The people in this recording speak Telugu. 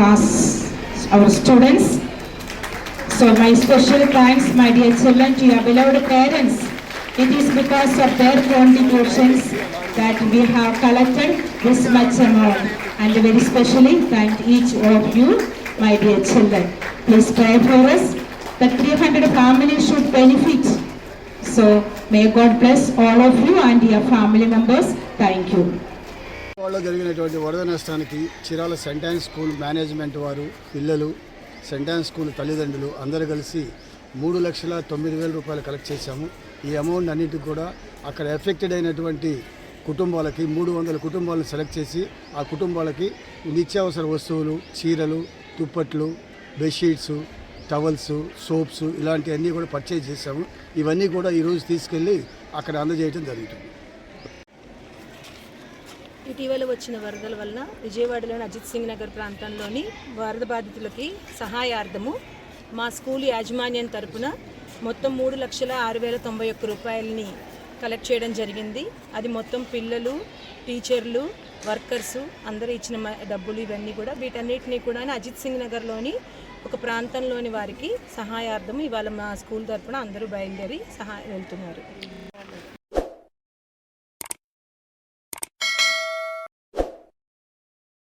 class, our students. So my special thanks, my dear children, to your beloved parents. It is because of their contributions that we have collected this much amount. And very specially thank each of you, my dear children. Please pray for us that 300 families should benefit. So may God bless all of you and your family members. Thank you. వాళ్ళు జరిగినటువంటి వరద నష్టానికి చిరాల సెంటాన్ స్కూల్ మేనేజ్మెంట్ వారు పిల్లలు సెంటాన్ స్కూల్ తల్లిదండ్రులు అందరూ కలిసి మూడు లక్షల తొమ్మిది వేల రూపాయలు కలెక్ట్ చేశాము. ఈ అమౌంట్ అన్నిటికి కూడా అక్కడ ఎఫెక్టెడ్ అయినటువంటి కుటుంబాలకి మూడు వందల కుటుంబాలను సెలెక్ట్ చేసి ఆ కుటుంబాలకి నిత్యావసర వస్తువులు చీరలు దుప్పట్లు బెడ్షీట్స్ టవల్స్ సోప్స్ ఇలాంటివన్నీ కూడా పర్చేజ్ చేశాము. ఇవన్నీ కూడా ఈరోజు తీసుకెళ్ళి అక్కడ అందజేయడం జరుగుతుంది. ఇటీవల వచ్చిన వరదల వల్ల విజయవాడలోని అజిత్ సింగ్ నగర్ ప్రాంతంలోని వరద బాధితులకి సహాయార్థము మా స్కూల్ యాజమాన్యం తరపున మొత్తం మూడు లక్షల ఆరు వేల తొంభై ఒక్క రూపాయలని కలెక్ట్ చేయడం జరిగింది. అది మొత్తం పిల్లలు టీచర్లు వర్కర్స్ అందరూ ఇచ్చిన డబ్బులు ఇవన్నీ కూడా వీటన్నిటిని కూడా అజిత్ సింగ్ నగర్లోని ఒక ప్రాంతంలోని వారికి సహాయార్థం ఇవాళ మా స్కూల్ తరపున అందరూ బయలుదేరి సహాయ వెళ్తున్నారు.